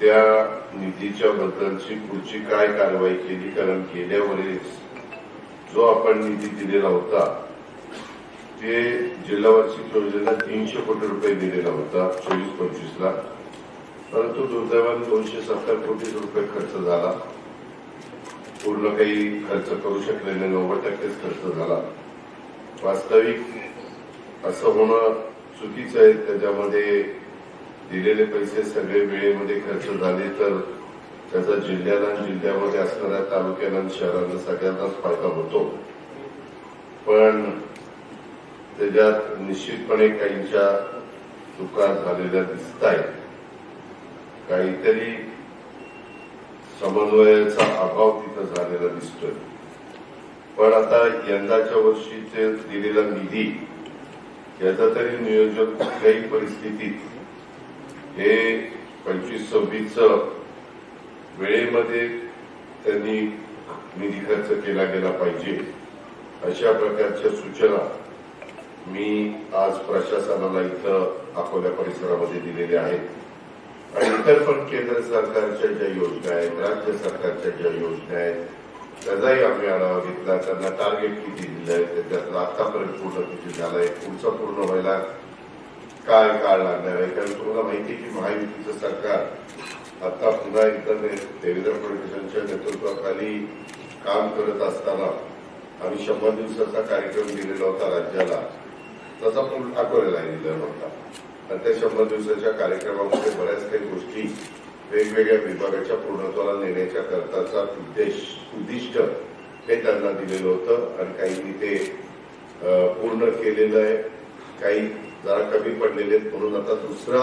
त्या निधीच्या बद्दलची पुढची काय कारवाई केली? कारण गेल्या वेळेस जो आपण निधी दिलेला होता ते जिल्हा वार्षिक योजनेला तीनशे कोटी रुपये दिलेला होता चोवीस पंचवीसला. परंतु दुर्दैवाने दोनशे सत्तर कोटी रुपये खर्च झाला. पूर्ण काही खर्च करू शकले नाही नव्वद टक्केच खर्च झाला. वास्तविक असं होणं चुकीचं आहे. त्याच्यामध्ये दिलेले पैसे सगळे वेळेमध्ये खर्च झाले तर त्याचा जिल्ह्याला जिल्ह्यामध्ये असणाऱ्या तालुक्याला आणि शहरांना सगळ्यांनाच फायदा होतो. पण त्याच्यात निश्चितपणे काहींच्या चुका झालेल्या दिसत आहेत काहीतरी समन्वयाचा अभाव तिथं झालेला दिसतोय. पण आता यंदाच्या वर्षीचे दिलेला निधी याचा तरी नियोजन कुठल्याही परिस्थितीत हे पंचवीस सव्वीस वेळेमध्ये त्यांनी निधी खर्च केला गेला पाहिजे. अशा प्रकारच्या सूचना मी आज प्रशासनाला इथं अकोल्या परिसरामध्ये दिलेल्या आहेत. आणि इतर पण केंद्र सरकारच्या ज्या योजना आहेत राज्य सरकारच्या ज्या योजना आहेत त्याचाही आम्ही आढावा घेतला. त्यांना टार्गेट किती दिलं आहे त्याच्यातलं आतापर्यंत पूर्ण किती झालंय पुढचा पूर्ण व्हायला काय काळ लागणार आहे. कारण तुम्हाला माहिती आहे की महायुतीचं सरकार आता पुन्हा एकदा देवेंद्र फडणवीसांच्या नेतृत्वाखाली काम करत असताना आम्ही शंभर दिवसाचा कार्यक्रम दिलेला होता राज्याला. तसा पूर्ण अकोल्याला दिलेला नव्हता आणि त्या शंभर दिवसाच्या कार्यक्रमामध्ये बऱ्याच काही गोष्टी वेगवेगळ्या विभागाच्या पूर्णत्वाला नेण्याच्या करताचा उद्देश उद्दिष्ट हे त्यांना दिलेलं होतं. आणि काहींनी ते पूर्ण केलेलं आहे. काही जरा कमी पडलेले आहेत म्हणून आता दुसरा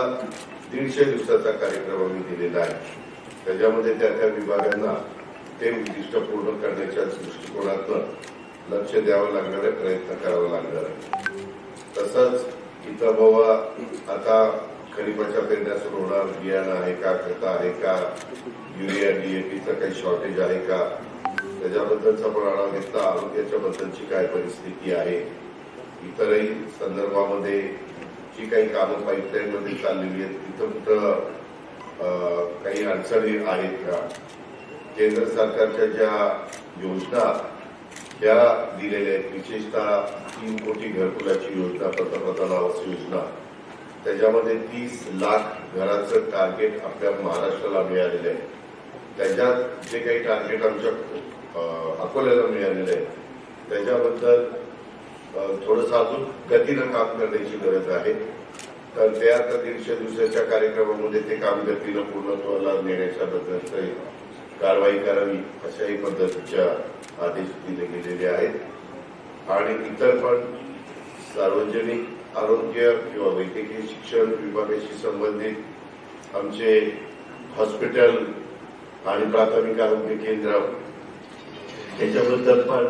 दीडशे दिवसाचा कार्यक्रम आम्ही दिलेला आहे. त्याच्यामध्ये त्या त्या विभागांना ते उद्दिष्ट पूर्ण करण्याच्या दृष्टिकोनातून लक्ष द्यावं लागणार आहे प्रयत्न करावा लागणार आहे. तसंच इथं बाबा आता खरीपाच्या पेरण्या सुरू होणार बियाणं आहे का खता आहे का युरिया डीएपीचं काही शॉर्टेज आहे का? त्याच्याबद्दलचा पण आढावा घेतला. आरोग्याच्या बद्दलची काय परिस्थिती आहे? इतरही संदर्भामध्ये जी काही कामं पाईपलाईनमध्ये चाललेली आहेत. तिथं कुठं काही अडचणी आहेत का? केंद्र सरकारच्या ज्या योजना त्या दिलेल्या आहेत. विशेषतः तीन कोटी घरकुलाची योजना पंतप्रधान आवास योजना. त्याच्यामध्ये तीस लाख घराचं टार्गेट आपल्या महाराष्ट्राला मिळालेलं आहे. त्याच्यात जे काही टार्गेट आमच्या अकोल्याला मिळालेलं आहे. त्याच्याबद्दल थोडंसं अजून गतीनं काम करण्याची गरज आहे. तर त्या आता दीडशे दिवसाच्या कार्यक्रमामध्ये ते काम गतीनं पूर्णत्वाला नेण्याच्या बद्दल कारवाई करावी अशाही पद्धतीच्या आदेश दिले गेलेले आहेत. आणि इतर पण सार्वजनिक आरोग्य किंवा वैद्यकीय शिक्षण विभागाशी संबंधित आमचे हॉस्पिटल आणि प्राथमिक आरोग्य केंद्र याच्याबद्दल पण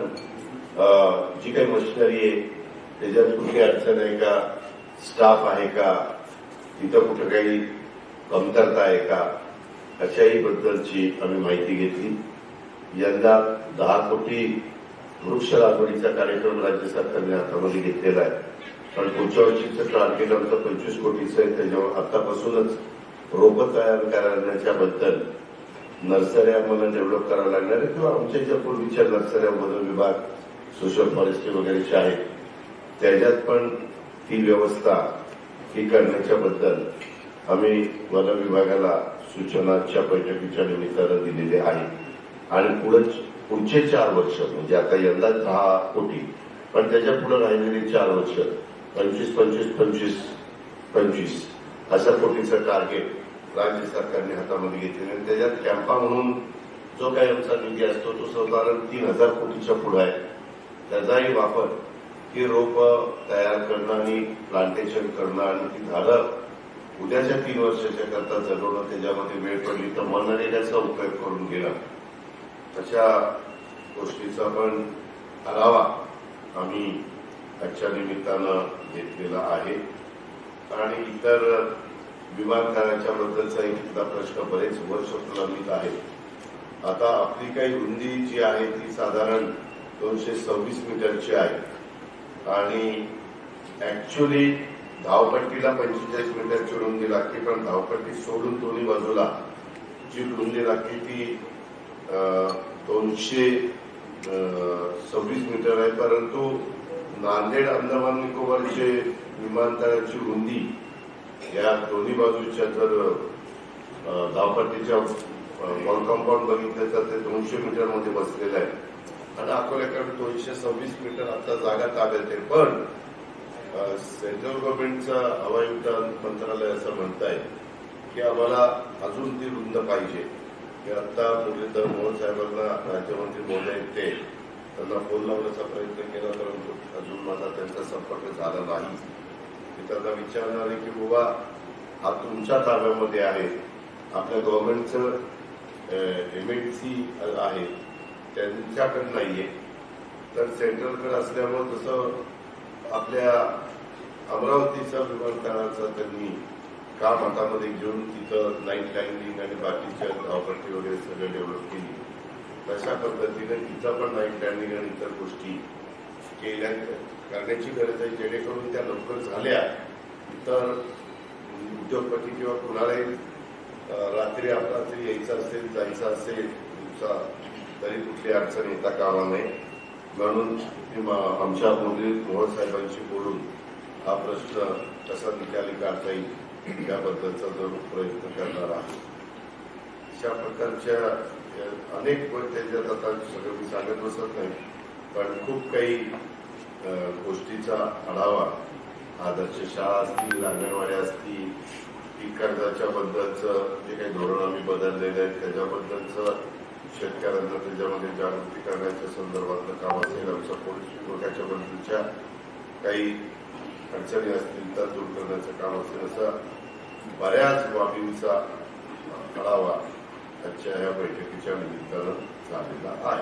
जी काही मशिनरी आहे त्याच्यात कुठली अडचण आहे का? स्टाफ आहे का? तिथं कुठं काही कमतरता आहे का? अशाही बद्दलची आम्ही माहिती घेतली. यंदा दहा कोटी वृक्ष लागवडीचा कार्यक्रम राज्य सरकारने हातामध्ये घेतलेला आहे. पण पुढच्या वर्षीचं टार्गेट आमचं पंचवीस कोटीचं आहे. त्याच्यावर आतापासूनच रोपं तयार करण्याच्या बद्दल नर्सऱ्या आम्हाला डेव्हलप करावं लागणार आहे किंवा आमच्या ज्या पूर्वीच्या नर्सऱ्यामधून विभाग सोशल फॉरेस्ट्री वगैरेचे आहेत त्याच्यात पण ती व्यवस्था ही करण्याच्याबद्दल आम्ही वन विभागाला सूचनाच्या बैठकीच्या निमित्तानं दिलेले आहे. आणि पुढे पुढचे चार वर्ष म्हणजे आता यंदा दहा कोटी पण त्याच्या पुढे राहिलेले चार वर्ष पंचवीस पंचवीस पंचवीस पंचवीस अशा कोटीचं टार्गेट राज्य सरकारने हातामध्ये घेतलेलं आणि त्याच्यात कॅम्पा म्हणून जो काही आमचा निधी असतो तो साधारण तीन हजार कोटीच्या पुढे आहे. त्याचाही वापर ही रोपं तयार करणं आणि प्लांटेशन करणं आणि ती झाडं उद्याच्या तीन वर्षाच्या करता जगवणं त्याच्यामध्ये वेळ पडली तर मनरेगाचा उपयोग करून गेला अशा गोष्टीचा पण आढावा आम्ही आजच्या निमित्तानं घेतलेला आहे. आणि इतर विमानतळाच्या बद्दलचाही तिथला प्रश्न बरेच वर्ष प्रलंबित आहे. आता आपली काही रुंदी जी आहे ती साधारण दोनशे सव्वीस मीटरची आहे. आणि ऍक्च्युली धावपट्टीला पंचेचाळीस मीटरची रुंदी लागते पण धावपट्टी सोडून दोन्ही बाजूला जी रुंदी लागते ती दोनशे सव्वीस मीटर आहे. परंतु नांदेड अंदमान निकोबारचे विमानतळाची रुंदी या दोन्ही बाजूच्या जर धावपट्टीच्या वॉल कंपाऊंड बघितलं तर ते दोनशे मीटरमध्ये बसलेलं आहे. आणि अकोल्याकडे दोनशे सव्वीस मीटर आता जागा ताब्यात आहे. पण सेंट्रल गव्हर्नमेंटचं हवाई उड्डाण मंत्रालय असं म्हणत आहे की आम्हाला अजून ती रुंद पाहिजे. की आता मुरलीधर मोहन साहेबांना राज्यमंत्री महोदय आहेत ते. त्यांना फोन लावण्याचा प्रयत्न केला परंतु अजून माझा त्यांचा संपर्क झाला नाही. मी त्यांना विचारणार आहे की बाबा हा तुमच्या ताब्यामध्ये आहे. आपल्या गव्हर्नमेंटचं सी आहे. त्यांच्याकडे नाहीये. तर सेंट्रलकडे असल्यामुळे जसं आपल्या अमरावतीच्या विमानतळाचं त्यांनी काम हातामध्ये घेऊन तिथं नाईट लाईनिंग आणि बाकीच्या धावपट्टी वगैरे सगळं डेव्हलप केली. तशा पद्धतीने तिथं पण नाईट लँडिंग आणि इतर गोष्टी केल्या. करण्याची गरज आहे. जेणेकरून त्या लवकर झाल्या. तर उद्योगपती किंवा कुणालाही रात्री अपरात्री यायचं असेल जायचं असेल दिवसा तरी कुठली अडचण येता कामा नये. म्हणून आमच्या मुली मोहन साहेबांशी बोलून हा प्रश्न कसा निकाली काढता येईल याबद्दलचा जरूर प्रयत्न करणार आहे. अशा प्रकारच्या अनेक व त्याच्यात आता सगळं मी सांगत बसत नाही पण खूप काही गोष्टीचा आढावा. आदर्श शाळा असतील अंगणवाड्या असतील पीक कर्जाच्या बद्दलचं जे काही धोरण आम्ही बदललेलं आहे त्याच्याबद्दलचं शेतकऱ्यांना त्याच्यामध्ये जागृती करण्याच्या संदर्भातलं काम असेल आमच्या पोलीस विभागाच्या बद्दलच्या काही अडचणी असतील त्या दूर करण्याचं काम असेल असं बऱ्याच बाबींचा आढावा आजच्या या बैठकीच्या निमित्तानं झालेला आहे.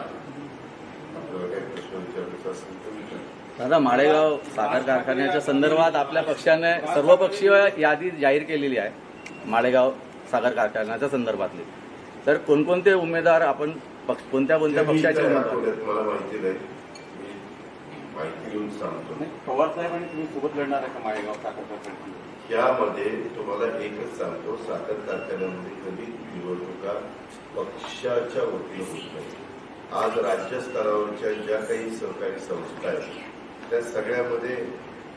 आपल्याला काही प्रश्न विचारायचा असेल तर विचारा. दादा माळेगाव साखर कारखान्याच्या संदर्भात आपल्या पक्षाने सर्वपक्षीय यादी जाहीर केलेली आहे माळेगाव साखर कारखान्याच्या संदर्भातली. तर कोणकोणते उमेदवार आपण कोणत्या कोणत्या पक्षाचे उमेदवार? आठवड्यात मला माहिती नाही. मी माहिती घेऊन सांगतो. नाही, पवार साहेब आणि तुम्ही सोबत लढणार आहे का माळेगाव साखर यामध्ये तुम्हाला एकच सांगतो साखर कारखान्यामध्ये कधी निवडणुका पक्षाच्या वतीनं होत नाही. आज राज्य स्तरावरच्या ज्या काही सहकारी संस्था आहेत त्या सगळ्यामध्ये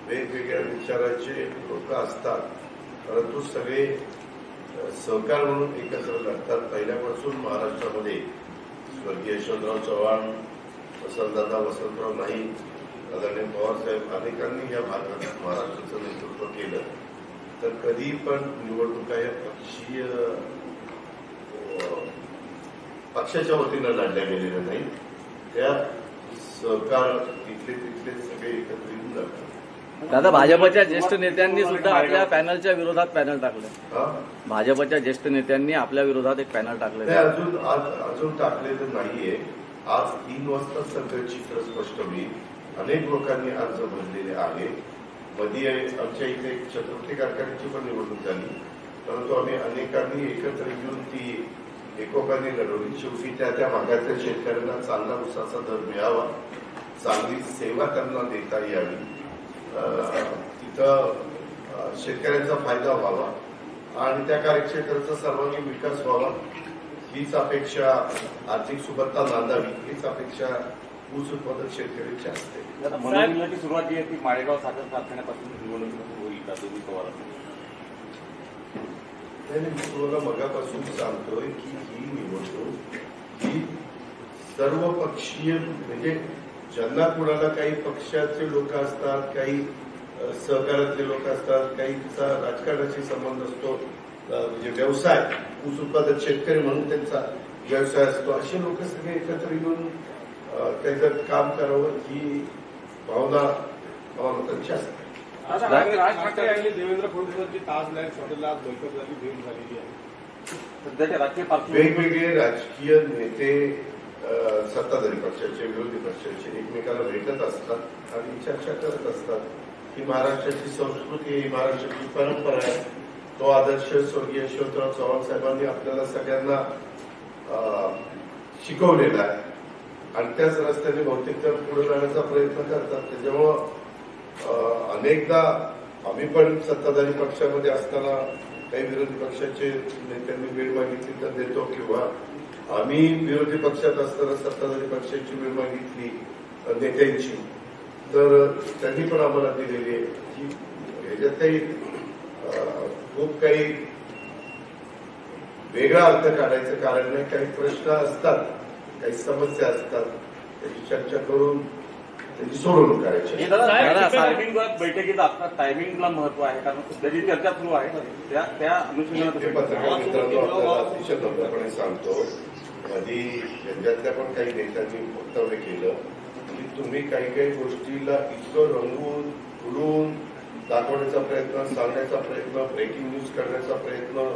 वेगवेगळ्या विचाराचे लोक असतात. परंतु सगळे सहकार म्हणून एकत्र लढतात. पहिल्यापासून महाराष्ट्रामध्ये स्वर्गीय यशवंतराव चव्हाण वसंतदादा वसंतराव नाईक आदरणीय पवारसाहेब अनेकांनी या भागात महाराष्ट्राचं नेतृत्व केलं. तर कधी पण निवडणुका या पक्षीय पक्षाच्या वतीनं लढल्या गेलेल्या नाही त्या सहकार तिथले तिथले सगळे एकत्र येऊन जातात दादा भाजपच्या ज्येष्ठ नेत्यांनी सुद्धा आपल्या पॅनलच्या विरोधात पॅनल टाकलं? भाजपच्या ज्येष्ठ नेत्यांनी आपल्या विरोधात एक पॅनल टाकलं अजून आज अजून टाकलेलं नाहीये. आज तीन वाजता सगळं चित्र स्पष्ट होईल. अनेक लोकांनी अर्ज भरलेले आहे मध्ये आमच्या इथे छत्रपती कारखान्याची पण निवडणूक झाली. परंतु आम्ही अनेकांनी एकत्र येऊन ती एकोपाने लढवली. शेवटी त्या त्या भागातल्या शेतकऱ्यांना चांगला उसाचा दर मिळावा. चांगली सेवा त्यांना देता यावी. तिथं शेतकऱ्यांचा फायदा व्हावा आणि त्या कार्यक्षेत्राचा सर्वांगीण विकास व्हावा हीच अपेक्षा आर्थिक सुबत्ता नांदावी हीच अपेक्षा ऊस उत्पादक शेतकऱ्यांची असते. मनोरंजनाची सुरुवात जी आहे ती माळेगाव साखर कारखान्यापासून निवडणूक होईल का दोन्ही पवार नाही नाही, मी तुम्हाला मगापासून सांगतोय की ही निवडणूक ही सर्व पक्षीय म्हणजे ज्यांना कुणाला काही पक्षाचे लोक असतात काही सहकारातले लोक असतात काहीचा राजकारणाशी संबंध असतो म्हणजे व्यवसाय ऊस उत्पादक शेतकरी म्हणून त्यांचा व्यवसाय असतो. असे लोक सगळे एकत्र येऊन अ, त्याचं काम करावं ही भावना भावना त्यांची असते राज ठाकरे आणि देवेंद्र फडणवीसांची ताज लँड हॉटेलला आज बैठक झाली भेट झालेली आहे. सध्याच्या राजकीय पार्श्वभूमीवर वेगवेगळे राजकीय नेते सत्ताधारी पक्षाचे विरोधी पक्षाचे एकमेकाला भेटत असतात आणि चर्चा करत असतात. ही महाराष्ट्राची संस्कृती ही महाराष्ट्राची परंपरा आहे. तो आदर्श स्वर्गीय शिवराव चव्हाण साहेबांनी आपल्याला सगळ्यांना शिकवलेला आहे. आणि त्याच रस्त्याने बहुतेक तर पुढे जाण्याचा प्रयत्न करतात. त्याच्यामुळं अनेकदा आम्ही पण सत्ताधारी पक्षामध्ये असताना काही विरोधी पक्षाचे नेत्यांनी वेळ मागितली तर देतो किंवा आम्ही विरोधी पक्षात असताना सत्ताधारी पक्षाची वेळ मागितली नेत्यांची. तर त्यांनी पण आम्हाला दिलेली आहे. की ह्याच्यात काही खूप काही वेगळा अर्थ काढायचं कारण नाही. काही प्रश्न असतात काही समस्या असतात. त्याची चर्चा करून त्याची सोडवणूक करायची हे टायमिंग बैठकीत असतात. टायमिंगला महत्त्व आहे. कारण सध्याची चर्चा सुरू आहे त्या त्या अनुषंगाने पत्रकार मित्रांनो आपल्याला अतिशय सांगतो. आधी ज्यांच्यातल्या पण काही नेत्यांनी वक्तव्य केलं की तुम्ही काही काही गोष्टीला इतकं रंगवून फुलून दाखवण्याचा प्रयत्न सांगण्याचा प्रयत्न ब्रेकिंग न्यूज करण्याचा प्रयत्न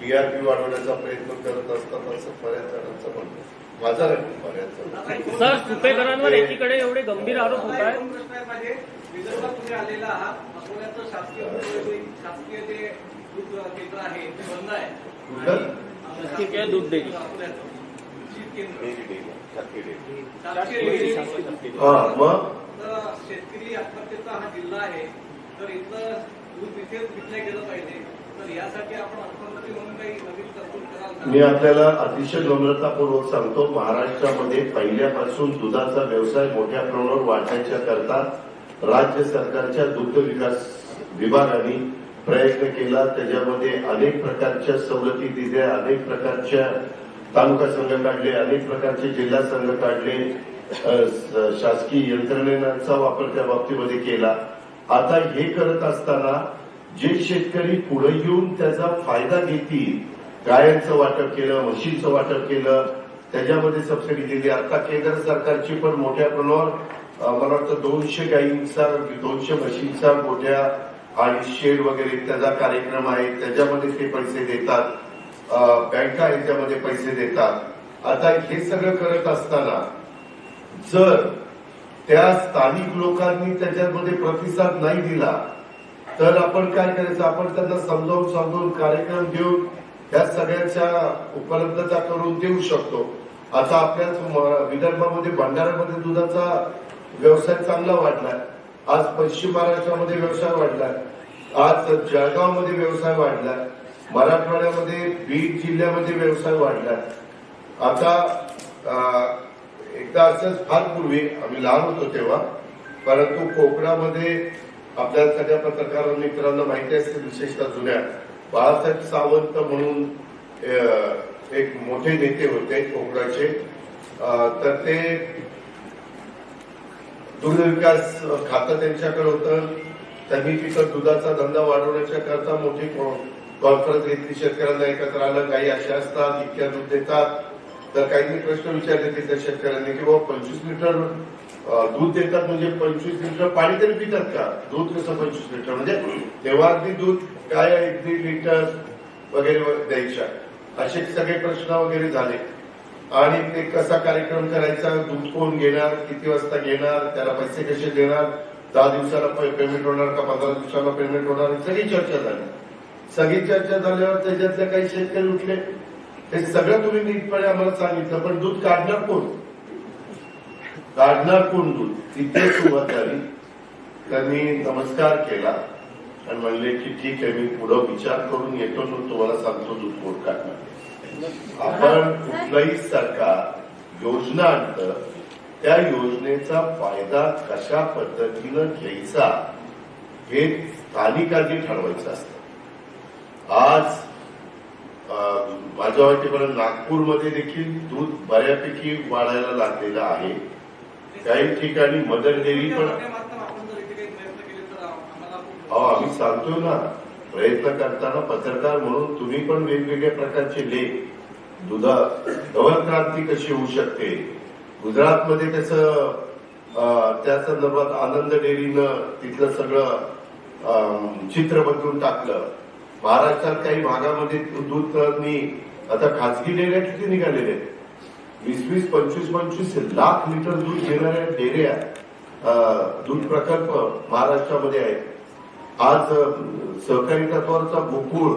टीआरपी वाढवण्याचा प्रयत्न करत असतात असं बऱ्याच जणांचं म्हणणं. माझा नाही बऱ्याच सर सुपेकरांवर एकीकडे एवढे गंभीर आरोप होत आहेत. शासकीय दूध- शासकीय जे दूध केंद्र आहे ते बंद आहे. कुठलं? शासकीय दूध डेअरी. मग शेतकरी आत्महत्येचा हा जिल्हा आहे तर इथलं दूध इथेच विकलं गेलं पाहिजे तर यासाठी आपण अर्थमंत्री म्हणून काही नवीन तरतूद कराल मी आपल्याला अतिशय नम्रतापूर्वक सांगतो महाराष्ट्रामध्ये पहिल्यापासून दुधाचा व्यवसाय मोठ्या प्रमाणावर वाढण्याच्या करता राज्य सरकारच्या दुग्ध विकास विभागाने प्रयत्न केला त्याच्यामध्ये अनेक प्रकारच्या सवलती दिल्या अनेक प्रकारच्या तालुका संघ काढले अनेक प्रकारचे जिल्हा संघ काढले. शासकीय यंत्रणेचा वापर त्या बाबतीमध्ये केला. आता हे करत असताना जे शेतकरी पुढे येऊन त्याचा फायदा घेतील गायांचं वाटप केलं म्हशीचं वाटप केलं त्याच्यामध्ये सबसिडी दिली. आता केंद्र सरकारची पण मोठ्या प्रमाणावर मला वाटतं दोनशे गायींचा दोनशे म्हशींचा मोठ्या आणि शेड वगैरे त्याचा कार्यक्रम आहे त्याच्यामध्ये ते पैसे देतात. बँका याच्यामध्ये पैसे देतात. आता हे सगळं करत असताना जर त्या स्थानिक लोकांनी त्याच्यामध्ये प्रतिसाद नाही दिला तर आपण काय करायचं? आपण त्यांना समजावून समजावून कार्यक्रम देऊन त्या सगळ्याच्या उपलब्धता करून देऊ शकतो. आता आपल्याच विदर्भामध्ये भंडाऱ्यामध्ये दुधाचा व्यवसाय चांगला वाढलाय. आज पश्चिम महाराष्ट्रामध्ये व्यवसाय वाढलाय आज जळगावमध्ये व्यवसाय वाढलाय मराठवाड्यामध्ये बीड जिल्ह्यामध्ये व्यवसाय वाढलाय आता एकदा असंच फार पूर्वी आम्ही लहान होतो तेव्हा परंतु कोकणामध्ये आपल्या सगळ्या पत्रकार मित्रांना माहिती असते विशेषतः जुन्या. बाळासाहेब सावंत म्हणून एक मोठे नेते होते कोकणाचे. तर ते दुग्ध विकास खातं त्यांच्याकडे होतं. त्यांनी तिथं दुधाचा धंदा वाढवण्याच्या करता मोठी कॉन्फरन्स घेतली. शेतकऱ्यांना एकत्र आलं. काही अशा असतात इतक्या दूध देतात. तर काहींनी प्रश्न विचारले तिथल्या शेतकऱ्यांनी की बाबा पंचवीस लिटर दूध देतात म्हणजे पंचवीस लिटर पाणी तरी पितात का? दूध कसं पंचवीस लिटर? म्हणजे तेव्हा अगदी दूध काय एक दीड लिटर वगैरे द्यायच्या. असे सगळे प्रश्न वगैरे झाले. आणि ते कसा कार्यक्रम करायचा दूध कोण घेणार किती वाजता घेणार त्याला पैसे कसे देणार दहा दिवसाला पेमेंट होणार का पंधरा दिवसाला पेमेंट होणार सगळी चर्चा झाली. सगळी चर्चा झाल्यावर त्याच्यातले काही शेतकरी उठले. ते सगळं तुम्ही नीटपणे आम्हाला सांगितलं पण दूध काढणार कोण? काढणार कोण दूध? तिथे सुरुवात झाली. त्यांनी नमस्कार केला आणि म्हणले की ठीक आहे मी पुढं विचार करून येतो तुम्हाला सांगतो दूध कोण काढणार. आपण कुठलंही सरकार योजना आणतं त्या योजनेचा फायदा कशा पद्धतीनं घ्यायचा हे स्थानिकांनी ठरवायचं असतं. आज माझ्या वाटेपर्यंत नागपूरमध्ये देखील दूध बऱ्यापैकी वाढायला लागलेलं आहे. काही ठिकाणी मदर डेअरी पण आम्ही सांगतोय ना. प्रयत्न करताना पत्रकार म्हणून तुम्ही पण वेगवेगळ्या प्रकारचे लेख दुधा धवल क्रांती कशी होऊ शकते? गुजरातमध्ये त्याचं त्या संदर्भात आनंद डेअरीनं तिथलं सगळं चित्र बदलून टाकलं. महाराष्ट्रात काही भागामध्ये दूध आता खासगी डेऱ्या किती निघालेल्या आहेत? वीस वीस पंचवीस पंचवीस लाख लिटर दूध घेणाऱ्या डेऱ्या दूध प्रकल्प महाराष्ट्रामध्ये आहेत. आज सहकारी तत्वावरचा गोकुळ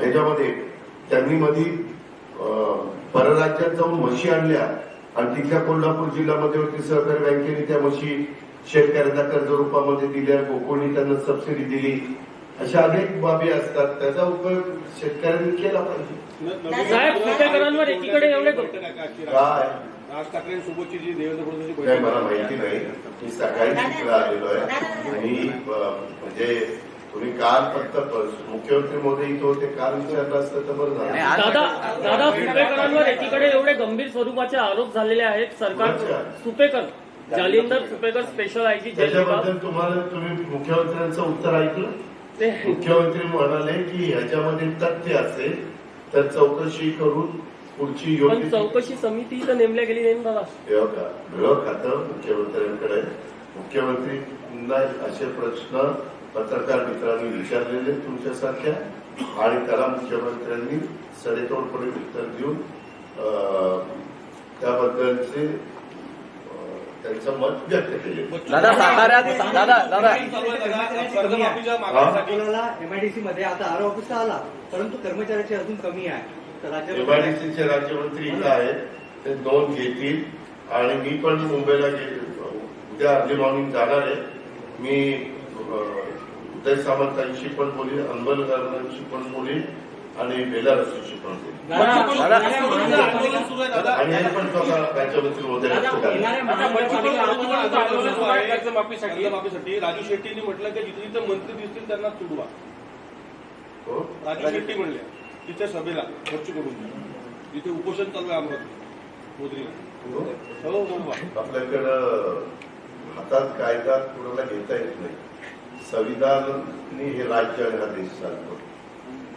ह्याच्यामध्ये त्यांनी मधी परराज्यात जाऊन म्हशी आणल्या. आणि तिथल्या कोल्हापूर जिल्ह्यामध्ये होती सहकारी बँकेने त्या म्हशी शेतकऱ्यांना कर्ज रूपामध्ये दिल्या. गोकुळनी त्यांना सबसिडी दिली. अशा अनेक बाबी असतात. त्याचा उपयोग शेतकऱ्यांनी केला पाहिजे. साहेब, सुपेकरांवर एकीकडे एवढे गं- काय? राज ठाकरेंसोबतची जी देवेंद्र बैठक मला माहिती नाही. मी सकाळी तिकडे आलेलो आहे. अ, म्हणजे तुम्ही काल फक्त मुख्यमंत्री मोदी इथं होते काल विचारलं असतं तर बरं झालं. दादा दादा सुपेकरांवर एकीकडे एवढे गंभीर स्वरूपाचे आरोप झालेले आहेत. सरकार. सुपेकर जालिंदर सुपेकर. स्पेशल आयजी त्याच्याबद्दल तुम्हाला तुम्ही मुख्यमंत्र्यांचं उत्तर ऐकलं? ते मुख्यमंत्री म्हणाले की ह्याच्यामध्ये तथ्य असेल तर चौकशी करून पुढची योग्य चौकशी समिती तर नेमल्या गेली नाही ना दादा? हे खातं मुख्यमंत्र्यांकडे. आहे. मुख्यमंत्रींना असे प्रश्न पत्रकार मित्रांनी विचारलेले तुमच्यासारख्या आणि त्याला मुख्यमंत्र्यांनी सडेतोडपणे उत्तर देऊन त्याबद्दलचे त्यांचं मत व्यक्त केले. दादा साताऱ्यात दादा दादा कर्जमाफीच्या मागणीसाठी अकोल्याला एमआयडीसी मध्ये आता आर ऑफिसला आला परंतु कर्मचाऱ्याची अजून कमी आहे. एमआयडीसीचे राज्यमंत्री इथं आहेत ते नोंद घेतील. आणि मी पण मुंबईला गे- उद्या अर्ली मॉर्निंग जाणार आहे. मी उदय सामंतांशी पण बोलीन अंबलकरांशी पण बोलीन आणि बेलारसीशी पण दादा आणि पण मोदी आहे कर्जमाफीसाठी राजू शेट्टींनी म्हटलं की जिथे जिथे मंत्री दिसतील त्यांना तुडवा हो? राजू शेट्टी म्हणले तिथे सभेला खर्च करून. जिथे उपोषण चालू आहे अमरावती मोदीला. हो? हो. आपल्याकडं हातात कायदा कुणाला घेता येत नाही. संविधानने हे राज्य आणि हा देश चालतो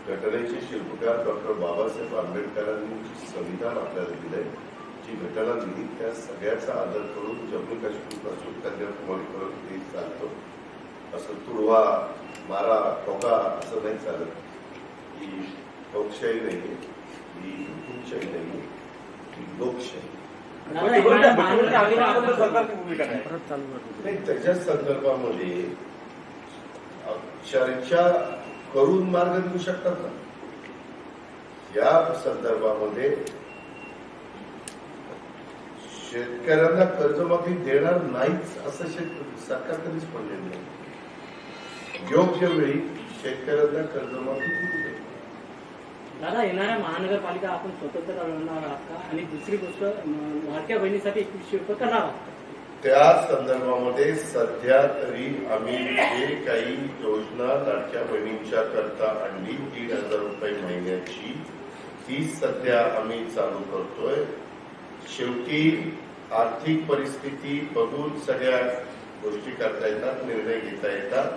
घटनेचे शिल्पकार डॉक्टर बाबासाहेब आंबेडकरांनी जे संविधान आपल्याला दिलंय जी घटना दिली त्या सगळ्याचा आदर करून जम्मू काश्मीरपासून कन्याकुमारीपर्यंत देश चालतो असं तुडवा मारा ठोका असं नाही चालत. ही लोकशाही नाही ही हुकुमशाही नाही ही लोकशाही. सरकारची भूमिका काय? नाही त्याच्या संदर्भामध्ये चर्चा करून मार्ग देऊ शकतात ना? या संदर्भामध्ये शेतकऱ्यांना कर्जमाफी देणार नाहीच असं शेत सरकार कधीच म्हणलेलं नाही. योग्य वेळी शेतकऱ्यांना कर्जमाफी दादा येणाऱ्या महानगरपालिका आपण स्वतंत्र लढणार आहात का? आणि दुसरी गोष्ट अं, लाडक्या बहिणीसाठी एकवीसशे रुपये करणार त्या संदर्भामध्ये सध्या तरी आम्ही जे काही योजना लाडक्या बहिणींच्या करता आणली दीड हजार रुपये महिन्याची ती सध्या आम्ही चालू करतोय. शेवटी आर्थिक परिस्थिती बघून सगळ्या गोष्टी करता येतात निर्णय घेता येतात.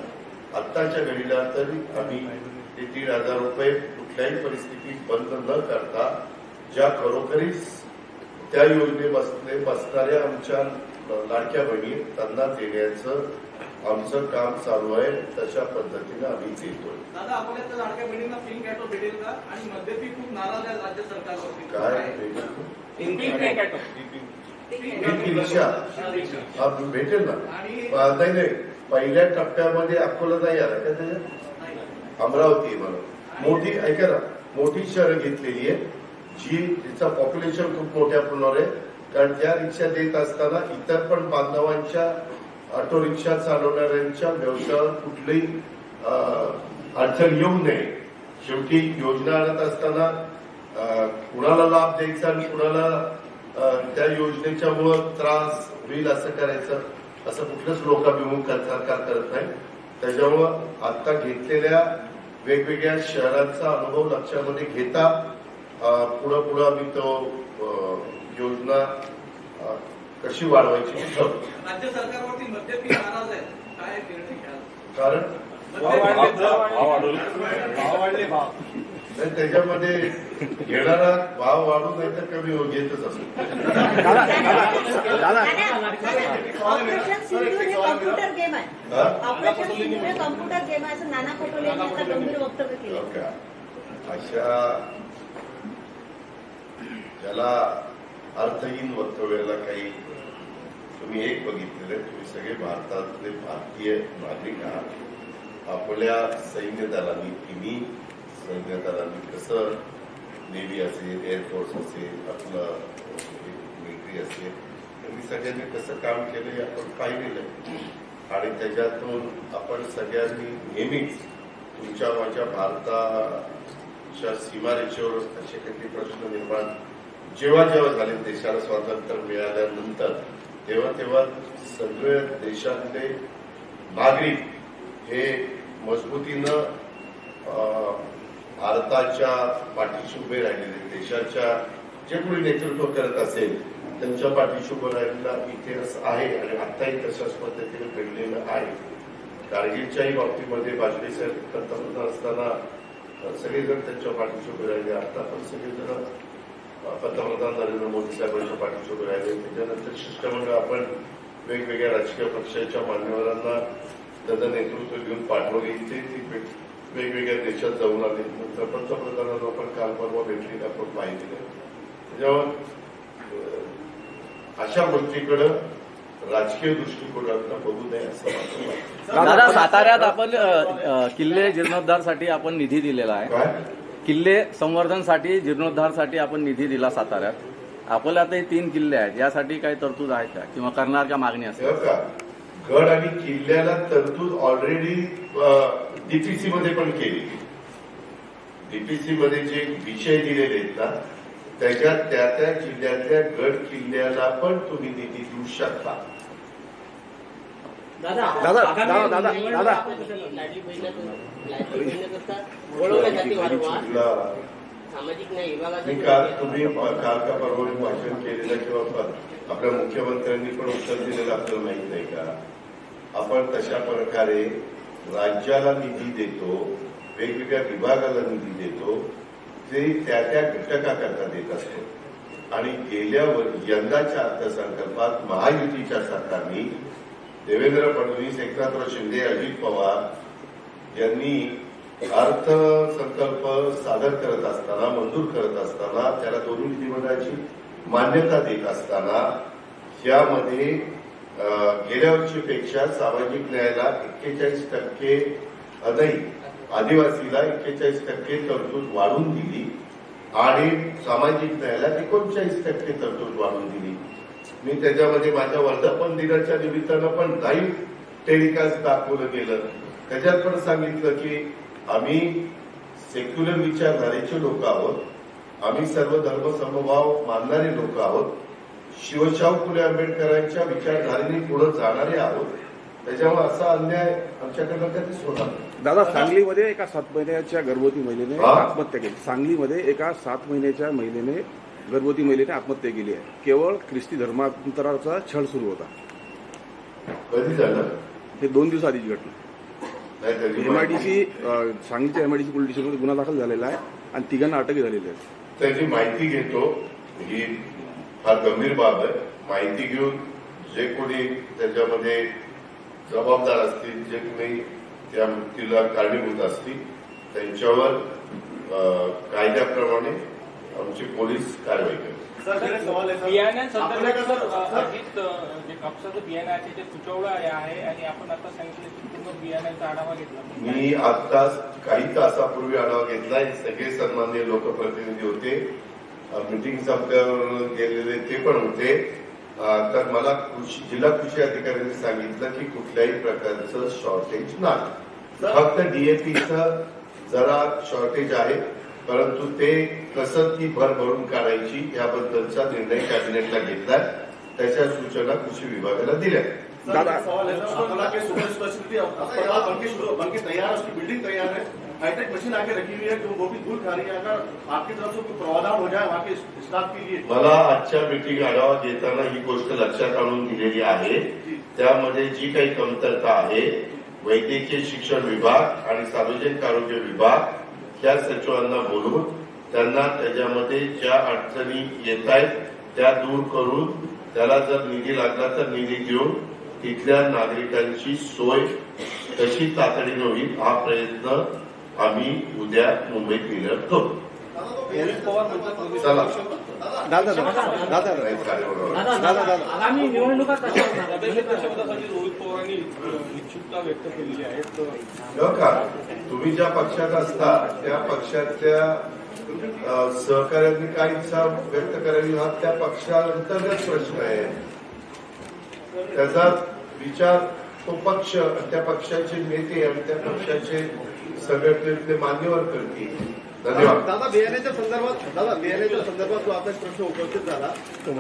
आत्ताच्या घडीला तरी आम्ही ते दीड हजार रुपये कुठल्याही परिस्थितीत बंद न करता ज्या खरोखरीच त्या योजने बसले बसणाऱ्या आमच्या लाडक्या बहिणी त्यांना देण्याचं आमचं काम चालू आहे तशा पद्धतीनं आम्ही देतोय. दादा आपल्या त्या लाडक्या बहिणींना पिंक ॲटो भेटेल का? आणि मध्यपी खूप नाराज आहे राज्य सरकारवरती. काय? काय रिक्षा हा भेटेल ना? नाही नाही. पहिल्या टप्प्यामध्ये अकोला नाही आला का त्याच्यात? अमरावती मला मोठी ऐका ना मोठी शहरं घेतलेली आहे जी तिचं पॉप्युलेशन खूप मोठ्या प्रमाणावर आहे. कारण त्या रिक्षा देत असताना इतर पण बांधवांच्या ऑटो रिक्षा चालवणाऱ्यांच्या व्यवसायावर कुठलीही अडचण येऊ नये. शेवटी योजना आणत असताना कुणाला लाभ द्यायचा आणि कुणाला त्या योजनेच्या मुळे त्रास होईल असं करायचं असं कुठलंच लोकाभिमुख सरकार करत नाही. त्याच्यामुळं आता घेतलेल्या वेगवेगळ्या शहरांचा अनुभव लक्षामध्ये घेता पुढं पुढं आम्ही तो योजना कशी वाढवायची. राज्य सरकारवरती मध्यपी नाराज आहे काय कारण भाव वाढले भाव नाही, त्याच्यामध्ये घेणारा भाव वाढू नाही तर कमी होऊ घेतच असतो. दादा ऑपरेशन सिंधूर हे कॉम्प्युटर गेम आहे. हा? ऑपरेशन सिंधूर हे कॉम्प्युटर गेम आहे असं नाना पटोले यांनी आता गंभीर वक्तव्य केलं. हो का? अशा ज्याला अर्थहीन वक्तव्याला काही तुम्ही एक बघितलेलं तुम्ही सगळे भारतातले भारतीय नागरिक आहात. आपल्या सैन्य दलांनी तिन्ही सैन्य दलांनी कसं नेव्ही असेल एअरफोर्स असेल आपलं मिलिटरी असेल त्यांनी सगळ्यांनी कसं काम केलं हे आपण पाहिलेलं आणि त्याच्यातून आपण सगळ्यांनी नेहमीच तुमच्या माझ्या भारताच्या सीमारेषेवर असे काही प्रश्न निर्माण जेव्हा जेव्हा झाले देशाला स्वातंत्र्य मिळाल्यानंतर तेव्हा तेव्हा सगळ्या देशातले नागरिक हे मजबूतीनं भारताच्या पाठीशी उभे राहिलेले देशाच्या जे कोणी नेतृत्व करत असेल त्यांच्या पाठीशी उभं राहिलेला इतिहास आहे आणि आताही तशाच पद्धतीने घडलेलं आहे. कारगिलच्याही बाबतीमध्ये वाजपेयी साहेब पंतप्रधान असताना सगळेजण त्यांच्या पाठीशी उभे राहिले. आता पण सगळेजण पंतप्रधान नरेंद्र मोदी साहेबांच्या पाठीशी उभे राहिले. त्याच्यानंतर शिष्टमंडळ आपण वेगवेगळ्या राजकीय पक्षाच्या मान्यवरांना त्याचं नेतृत्व घेऊन पाठवले. ते ती भेट वेगवेगळ्या देशात जाऊन आले नंतर पंतप्रधानांना आपण काल परवा भेटलेलं आपण पाहिलेलं त्याच्यावर अशा गोष्टीकडं राजकीय दृष्टिकोनातनं बघू नये असं. दादा साताऱ्यात आपण किल्ले जीर्णोद्धारसाठी आपण निधी दिलेला आहे. किल्ले संवर्धनसाठी जीर्णोद्धारसाठी आपण निधी दिला साताऱ्यात. अकोल्यात हे तीन किल्ले आहेत. यासाठी काही तरतूद आहे का? किंवा करणार का मागणी असेल तेव्हा का? गड आणि किल्ल्याला तरतूद ऑलरेडी डीपीसी मध्ये पण केली. डीपीसी मध्ये जे विषय दिलेले आहेत ना त्याच्यात त्या त्या जिल्ह्यातल्या गड किल्ल्याला पण तुम्ही निधी देऊ शकता. दादा मी काल तुम्ही काल का परवा भाषण केलेलं किंवा आपल्या मुख्यमंत्र्यांनी पण उत्तर दिलेलं आपल्याला माहीत नाही का? आपण तशा प्रकारे राज्याला निधी देतो वेगवेगळ्या विभागाला निधी देतो ते त्या त्या घटकाकरता देत असतो. आणि गेल्या यंदाच्या अर्थसंकल्पात महायुतीच्या सरकारनी देवेंद्र फडणवीस एकनाथराव शिंदे अजित पवार यांनी अर्थसंकल्प सादर करत असताना मंजूर करत असताना त्याला दोन्ही विधिमंडळाची मान्यता देत असताना यामध्ये गेल्या वर्षीपेक्षा सामाजिक न्यायाला एक्केचाळीस टक्के नाही आदिवासीला एक्केचाळीस टक्के तरतूद वाढून दिली आणि सामाजिक न्यायाला एकोणचाळीस टक्के तरतूद वाढून दिली. मी त्याच्यामध्ये माझ्या वर्धापन दिनाच्या निमित्तानं पण लाईव्ह टेलिकास्ट दाखवलं गेलं. त्याच्यात पण सांगितलं की आम्ही सेक्युलर विचारधारेचे लोक आहोत. आम्ही सर्व धर्मसमभाव मानणारे लोक आहोत. शिवशाहू फुले आंबेडकरांच्या विचारधारेने पुढे जाणारे आहोत. त्याच्यामुळे असा अन्याय आमच्याकडनं कधीच होणार. दादा सांगलीमध्ये एका सात महिन्याच्या गर्भवती महिलेने? आत्महत्या केली. सांगलीमध्ये एका सात महिन्याच्या महिलेने गर्भवती महिलेने आत्महत्या केली आहे. केवळ ख्रिस्ती धर्मांतराचा छळ सुरू होता. कधी झालं? हे दोन दिवस आधीची घटना. एमआयडीसी सांगलीच्या एमआयडीसी पोलीस स्टेशनमध्ये गुन्हा दाखल झालेला आहे आणि तिघांना अटकही झालेली आहे. त्याची माहिती घेतो. ही फार गंभीर बाब आहे. माहिती घेऊन जे कोणी त्याच्यामध्ये जबाबदार असतील जे कोणी त्या मृत्यूला कारणीभूत असतील त्यांच्यावर कायद्याप्रमाणे आमचे पोलीस कारवाई है बियाण्यांसंदर्भात सर अजित अ, जे कापसाचं बियाणं आहे ते सुचवलं आहे आणि आपण आता सांगितलं की पूर्ण बियाण्यांचा आढावा घेतला. मी आता काही तासापूर्वी आढावा घेतलाय सगळे सन्मान्य लोकप्रतिनिधी होते. मिटिंग संपल्यावर गेलेले ते पण होते. तर मला कृषी जिल्हा कृषी अधिकाऱ्यांनी सांगितलं की कुठल्याही प्रकारचं शॉर्टेज नाही. फक्त डीएपीचं जरा शॉर्टेज आहे परंतु ते कसं ती भर भरून काढायची याबद्दलचा निर्णय कॅबिनेटला घेतलाय. त्याच्या सूचना कृषी विभागाला दिल्या. बिल्डिंग तैयार है हाईटेक मशीन आके रखी हुई है जो वो भी दूर खा रही है अगर आपकी तरफ से कोई प्रावधान हो जाए वहाँ के स्टाफ के लिए। मला आजच्या मीटिंग आढावा घेताना ही गोष्ट लक्षात आणून दिलेली आहे. त्यामध्ये जी काही कमतरता आहे वैद्यकीय शिक्षण विभाग आणि सार्वजनिक आरोग्य विभाग या सचिवांना बोलवून त्यांना त्याच्यामध्ये ज्या अडचणी येत आहेत त्या दूर करून त्याला जर निधी लागला तर निधी देऊन तिथल्या नागरिकांची सोय कशी तातडीनं होईल हा प्रयत्न आम्ही उद्या मुंबईत क्लिअर करू. आगामी निवडणुका कशा होणार? प्रदेशाध्यक्षपदासाठी रोहित पवारांनी इच्छुकता व्यक्त केलेली आहे. तर का? तुम्ही ज्या पक्षात असता त्या पक्षातल्या अ, सहकाऱ्यांनी काय इच्छा व्यक्त करावी हा त्या पक्षांतर्गत प्रश्न आहे. त्याचा विचार तो पक्ष आणि त्या पक्षाचे नेते आणि त्या पक्षाचे संघटनेतले मान्यवर करतील. धन्यवाद. दादा बियाण्याच्या संदर्भात दादा बियाण्याच्या संदर्भात जो आता प्रश्न उपस्थित झाला.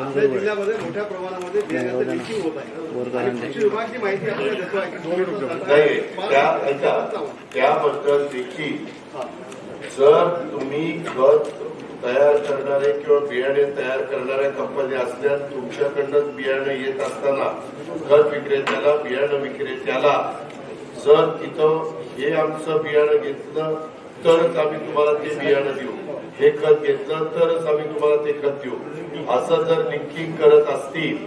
आपल्या जिल्ह्यामध्ये मोठ्या प्रमाणामध्ये बियाण्याचं लिंकिंग होत आहे. आणि कृषी विभाग जी माहिती आपल्याला देतो आहे त्याबद्दल देखील जर तुम्ही खत तयार करणारे किंवा बियाणे तयार करणाऱ्या कंपन्या असल्या तुमच्याकडनं बियाणं येत असताना खत विक्रेत्याला बियाणं विक्रेत्याला जर तिथं हे आमचं बियाणं घेतलं तरच आम्ही तुम्हाला ते बियाणं देऊ. हे खत घेतलं तरच आम्ही तुम्हाला ते खत देऊ. असं जर लिंकिंग करत असतील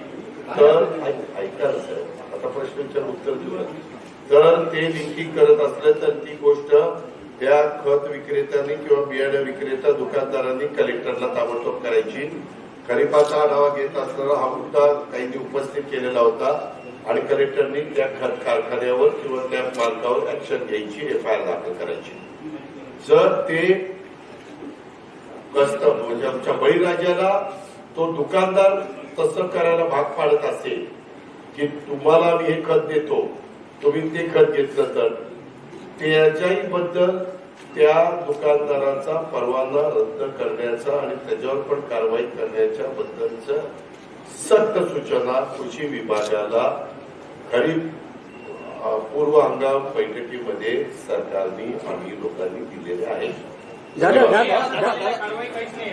तर ऐका साहेब आता प्रश्नांच्या उत्तर देऊ जर ते लिंकिंग करत असलं तर ती गोष्ट त्या खत विक्रेत्यांनी किंवा बियाणं विक्रेता दुकानदारांनी कलेक्टरला ताबडतोब करायची. खरीपाचा आढावा घेत असताना हा मुद्दा काहींनी उपस्थित केलेला होता. आणि कलेक्टरनी त्या खत कारखान्यावर किंवा त्या मालकावर ऍक्शन घ्यायची एफ आय आर दाखल करायची. जर ते कस्त म्हणजे आमच्या बळीराजाला तो दुकानदार तसं करायला भाग पाडत असेल की तुम्हाला मी हे खत देतो तुम्ही ते खत घेतलं तर त्याच्याही बद्दल त्या दुकानदाराचा परवाना रद्द करण्याचा आणि त्याच्यावर पण कारवाई करण्याच्या बद्दलचं सक्त सूचना कृषी विभागाला खरीप पूर्व हंगाम बैठकीमध्ये सरकारने आम्ही लोकांनी दिलेल्या आहेत. कारवाई काहीच नाही